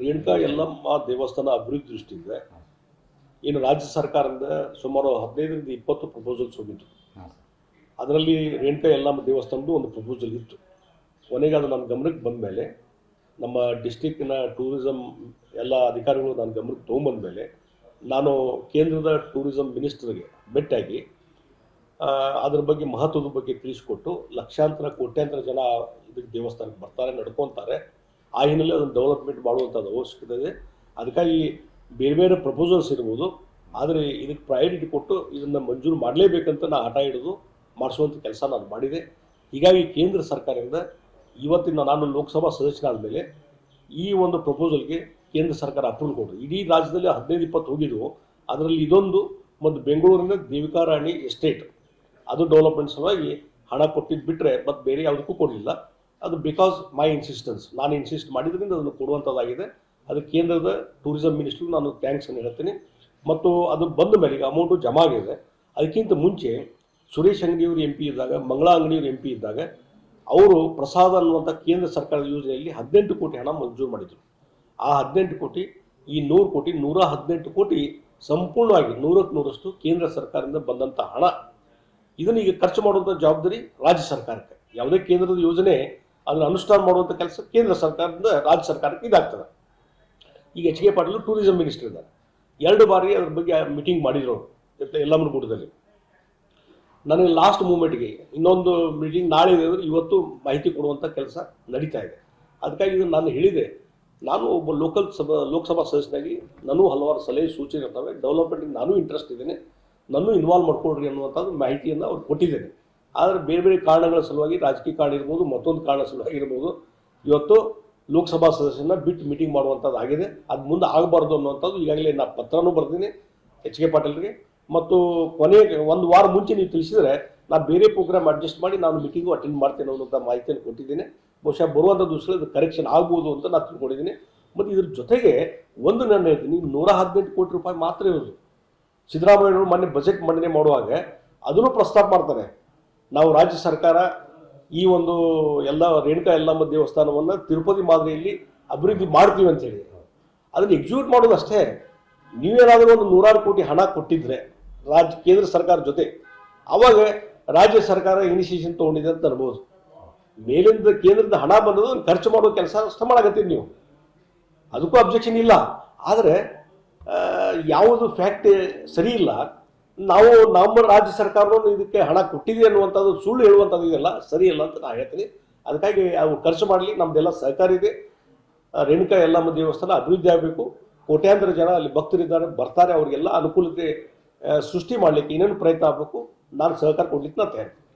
ರೇಣುಕಾ ಯಲ್ಲಮ್ಮ ದೇವಸ್ಥಾನ ಅಭಿವೃದ್ಧಿ ದೃಷ್ಟಿಯಿಂದ ಏನು ರಾಜ್ಯ ಸರ್ಕಾರದಿಂದ ಸುಮಾರು ಹದಿನೈದರಿಂದ ಇಪ್ಪತ್ತು ಪ್ರಪೋಸಲ್ಸ್ ಹೋಗಿತ್ತು. ಅದರಲ್ಲಿ ರೇಣುಕಾ ಯಲ್ಲಮ್ಮ ದೇವಸ್ಥಾನದ್ದು ಒಂದು ಪ್ರಪೋಸಲ್ ಇತ್ತು. ಕೊನೆಗೆ ಅದು ನನ್ನ ಗಮನಕ್ಕೆ ಬಂದ ಮೇಲೆ ನಮ್ಮ ಡಿಸ್ಟಿಕ್ನ ಟೂರಿಸಮ್ ಎಲ್ಲ ಅಧಿಕಾರಿಗಳು ನನ್ನ ಗಮನಕ್ಕೆ ತೊಗೊಂಬಂದ ಮೇಲೆ ನಾನು ಕೇಂದ್ರದ ಟೂರಿಸಂ ಮಿನಿಸ್ಟರ್ಗೆ ಭೇಟಿಯಾಗಿ ಅದ್ರ ಬಗ್ಗೆ ಮಹತ್ವದ ಬಗ್ಗೆ ತಿಳಿಸಿಕೊಟ್ಟು ಲಕ್ಷಾಂತರ ಕೋಟ್ಯಾಂತರ ಜನ ಇದಕ್ಕೆ ದೇವಸ್ಥಾನಕ್ಕೆ ಬರ್ತಾರೆ ನಡ್ಕೊತಾರೆ ಆ ಹಿನ್ನೆಲೆ ಅದನ್ನು ಡೆವಲಪ್ಮೆಂಟ್ ಮಾಡುವಂಥದ್ದು ಅವಶ್ಯಕತೆ ಇದೆ ಅದಕ್ಕಾಗಿ ಬೇರೆ ಬೇರೆ ಪ್ರಪೋಸಲ್ಸ್ ಇರ್ಬೋದು. ಆದರೆ ಇದಕ್ಕೆ ಪ್ರಯಾರಿಟಿ ಕೊಟ್ಟು ಇದನ್ನು ಮಂಜೂರು ಮಾಡಲೇಬೇಕಂತ ನಾನು ಹಠ ಹಿಡಿದು ಮಾಡಿಸುವಂಥ ಕೆಲಸ ನಾನು ಮಾಡಿದೆ. ಹೀಗಾಗಿ ಕೇಂದ್ರ ಸರ್ಕಾರದಿಂದ ಇವತ್ತಿನ ನಾನು ಲೋಕಸಭಾ ಸದಸ್ಯನಾದ ಮೇಲೆ ಈ ಒಂದು ಪ್ರಪೋಸಲ್ಗೆ ಕೇಂದ್ರ ಸರ್ಕಾರ ಅಪ್ರೂವಲ್ ಕೊಟ್ಟರು ಇಡೀ ರಾಜ್ಯದಲ್ಲಿ ಹದಿನೈದು, ಇಪ್ಪತ್ತು ಹೋಗಿದ್ವು. ಅದರಲ್ಲಿ ಇದೊಂದು ಮತ್ತು ಬೆಂಗಳೂರಿನ ದೇವಿಕಾರಾಣಿ ಎಸ್ಟೇಟ್. ಅದು ಡೆವಲಪ್ಮೆಂಟ್ ಸಲುವಾಗಿ ಹಣ ಕೊಟ್ಟಿದ್ದು ಬಿಟ್ಟರೆ ಮತ್ತು ಬೇರೆ ಯಾವುದಕ್ಕೂ ಕೊಡಲಿಲ್ಲ. ಅದು ಬಿಕಾಸ್ ಮೈ ಇನ್ಸಿಸ್ಟೆನ್ಸ್ ನಾನು ಇನ್ಸಿಸ್ಟ್ ಮಾಡಿದ್ರಿಂದ ಅದನ್ನು ಕೊಡುವಂಥದ್ದಾಗಿದೆ. ಅದು ಕೇಂದ್ರದ ಟೂರಿಸಂ ಮಿನಿಸ್ಟ್ರಿಗೆ ನಾನು ಥ್ಯಾಂಕ್ಸ್ ಅನ್ನು ಹೇಳ್ತೀನಿ. ಮತ್ತು ಅದು ಬಂದ ಮೇಲೆ ಈಗ ಅಮೌಂಟು ಜಮಾ ಆಗಿದೆ. ಅದಕ್ಕಿಂತ ಮುಂಚೆ ಸುರೇಶ್ ಅಂಗಡಿಯವರು ಎಂ ಪಿ ಇದ್ದಾಗ, ಮಂಗಳಾ ಅಂಗಡಿಯವರು ಎಂ ಪಿ ಇದ್ದಾಗ, ಅವರು ಪ್ರಸಾದ ಅನ್ನುವಂಥ ಕೇಂದ್ರ ಸರ್ಕಾರದ ಯೋಜನೆಯಲ್ಲಿ ಹದಿನೆಂಟು ಕೋಟಿ ಹಣ ಮಂಜೂರು ಮಾಡಿದರು. ಆ ಹದಿನೆಂಟು ಕೋಟಿ, ಈ ನೂರು ಕೋಟಿ, ನೂರ ಹದಿನೆಂಟು ಕೋಟಿ ಸಂಪೂರ್ಣವಾಗಿ ನೂರಕ್ಕೆ ನೂರಷ್ಟು ಕೇಂದ್ರ ಸರ್ಕಾರದಿಂದ ಬಂದಂಥ ಹಣ. ಇದನ್ನು ಈಗ ಖರ್ಚು ಮಾಡುವಂಥ ಜವಾಬ್ದಾರಿ ರಾಜ್ಯ ಸರ್ಕಾರಕ್ಕೆ. ಯಾವುದೇ ಕೇಂದ್ರದ ಯೋಜನೆ ಅದನ್ನು ಅನುಷ್ಠಾನ ಮಾಡುವಂಥ ಕೆಲಸ ಕೇಂದ್ರ ಸರ್ಕಾರದಿಂದ ರಾಜ್ಯ ಸರ್ಕಾರಕ್ಕೆ ಇದಾಗ್ತದೆ. ಈಗ H K Patil tourism minister ಇದ್ದಾರೆ. ಎರಡು ಬಾರಿ ಅದ್ರ ಬಗ್ಗೆ ಮೀಟಿಂಗ್ ಮಾಡಿದ್ರು ಎಲ್ಲಮ್ಮನ ಯಲ್ಲಮ್ಮನಗೂಡದಲ್ಲಿ ನನಗೆ ಲಾಸ್ಟ್ ಮೂಮೆಂಟ್ಗೆ ಇನ್ನೊಂದು ಮೀಟಿಂಗ್ ನಾಳೆ ಇದೆ ಇವತ್ತು ಮಾಹಿತಿ ಕೊಡುವಂಥ ಕೆಲಸ ನಡೀತಾ ಇದೆ. ಅದಕ್ಕಾಗಿ ಇದನ್ನು ನಾನು ಹೇಳಿದೆ. ನಾನು ಒಬ್ಬ ಲೋಕಲ್ ಸಭಾ, ಲೋಕಸಭಾ ಸದಸ್ಯನಾಗಿ ನಾನು ಹಲವಾರು ಸಲಹೆ ಸೂಚನೆ ಇರ್ತವೆ. ಡೆವಲಪ್ಮೆಂಟಿಗೆ ನಾನು ಇಂಟ್ರೆಸ್ಟ್ ಇದ್ದೇನೆ. ನಾನು ಇನ್ವಾಲ್ವ್ ಮಾಡ್ಕೊಳ್ರಿ ಅನ್ನುವಂಥದ್ದು ಮಾಹಿತಿಯನ್ನು ಅವ್ರು ಕೊಟ್ಟಿದ್ದೇನೆ. ಆದರೆ ಬೇರೆ ಬೇರೆ ಕಾರಣಗಳ ಸಲುವಾಗಿ ರಾಜಕೀಯ ಕಾರಣ ಇರ್ಬೋದು, ಮತ್ತೊಂದು ಕಾರಣ ಸಲುವಾಗಿ ಇರ್ಬೋದು, ಇವತ್ತು ಲೋಕಸಭಾ ಸದಸ್ಯನ ಬಿಟ್ಟು ಮೀಟಿಂಗ್ ಮಾಡುವಂಥದ್ದು ಆಗಿದೆ. ಅದು ಮುಂದೆ ಆಗಬಾರ್ದು ಅನ್ನುವಂಥದ್ದು ಈಗಾಗಲೇ ನಾನು ಪತ್ರನೂ ಬರ್ತೀನಿ ಎಚ್ ಕೆ ಪಾಟೀಲ್ರಿಗೆ. ಮತ್ತು ಕೊನೆಗೆ ಒಂದು ವಾರ ಮುಂಚೆ ನೀವು ತಿಳಿಸಿದರೆ ನಾನು ಬೇರೆ ಪ್ರೋಗ್ರಾಮ್ ಅಡ್ಜಸ್ಟ್ ಮಾಡಿ ನಾನು ಮೀಟಿಂಗು ಅಟೆಂಡ್ ಮಾಡ್ತೇನೆ ಅನ್ನೋಂಥ ಮಾಹಿತಿಯನ್ನು ಕೊಟ್ಟಿದ್ದೀನಿ. ಬಹುಶಃ ಬರುವಂಥ ದಿವಸದಲ್ಲಿ ಅದು ಕರೆಕ್ಷನ್ ಆಗ್ಬೋದು ಅಂತ ನಾನು ತಿಳ್ಕೊಂಡಿದ್ದೀನಿ. ಮತ್ತು ಇದ್ರ ಜೊತೆಗೆ ಒಂದು ನಾನು ಹೇಳ್ತೀನಿ ನೂರ ಹದಿನೆಂಟು ಕೋಟಿ ರೂಪಾಯಿ ಮಾತ್ರ ಇರೋದು. ಸಿದ್ದರಾಮಯ್ಯವರು ಮೊನ್ನೆ ಬಜೆಟ್ ಮಂಡನೆ ಮಾಡುವಾಗ ಅದನ್ನು ಪ್ರಸ್ತಾಪ ಮಾಡ್ತಾರೆ. ನಾವು ರಾಜ್ಯ ಸರ್ಕಾರ ಈ ಒಂದು ಎಲ್ಲ ರೇಣುಕಾ ಎಲ್ಲಮ್ಮ ದೇವಸ್ಥಾನವನ್ನು ತಿರುಪತಿ ಮಾದರಿಯಲ್ಲಿ ಅಭಿವೃದ್ಧಿ ಮಾಡ್ತೀವಿ ಅಂತ ಹೇಳಿ ಅದನ್ನು ಎಕ್ಸಿಕ್ಯೂಟ್ ಮಾಡೋದು ಅಷ್ಟೇ. ನೀವೇನಾದರೂ ಒಂದು ನೂರಾರು ಕೋಟಿ ಹಣ ಕೊಟ್ಟಿದ್ರೆ ರಾಜ್ಯ ಕೇಂದ್ರ ಸರ್ಕಾರ ಜೊತೆ, ಅವಾಗ ರಾಜ್ಯ ಸರ್ಕಾರ ಇನಿಷಿಯೇಷನ್ ತೊಗೊಂಡಿದೆ ಅಂತ ಅನ್ಬೋದು. ಮೇಲಿಂದ ಕೇಂದ್ರದ ಹಣ ಬಂದದ್ದು ಖರ್ಚು ಮಾಡೋ ಕೆಲಸ ಅಷ್ಟೇ ಮಾಡಾಕತ್ತೀರಿ ನೀವು. ಅದಕ್ಕೂ ಅಬ್ಜೆಕ್ಷನ್ ಇಲ್ಲ. ಆದರೆ ಯಾವುದು ಫ್ಯಾಕ್ಟ್ ಸರಿ ಇಲ್ಲ. ನಾವು ನಮ್ಮ ರಾಜ್ಯ ಸರ್ಕಾರವನ್ನು ಇದಕ್ಕೆ ಹಣ ಕೊಟ್ಟಿದೆ ಅನ್ನುವಂಥದ್ದು, ಸುಳ್ಳು ಹೇಳುವಂಥದ್ದು ಇದೆಲ್ಲ ಸರಿ ಇಲ್ಲ ಅಂತ ನಾನು ಹೇಳ್ತೀನಿ. ಅದಕ್ಕಾಗಿ ಅವು ಖರ್ಚು ಮಾಡಲಿ ನಮ್ಮದೆಲ್ಲ ಸಹಕಾರ ಇದೆ. ರೇಣುಕಾ ಯಲ್ಲಮ್ಮ ದೇವಸ್ಥಾನ ಅಭಿವೃದ್ಧಿ ಆಗಬೇಕು. ಕೋಟ್ಯಾಂತರ ಜನ ಅಲ್ಲಿ ಭಕ್ತರಿದ್ದಾರೆ, ಬರ್ತಾರೆ, ಅವರಿಗೆಲ್ಲ ಅನುಕೂಲತೆ ಸೃಷ್ಟಿ ಮಾಡಲಿಕ್ಕೆ ಏನೇನು ಪ್ರಯತ್ನ ಆಗಬೇಕು. ನಾನು ಸಹಕಾರ ಕೊಡ್ಲಿಕ್ಕೆ ನಾನು ತಯಾರಿ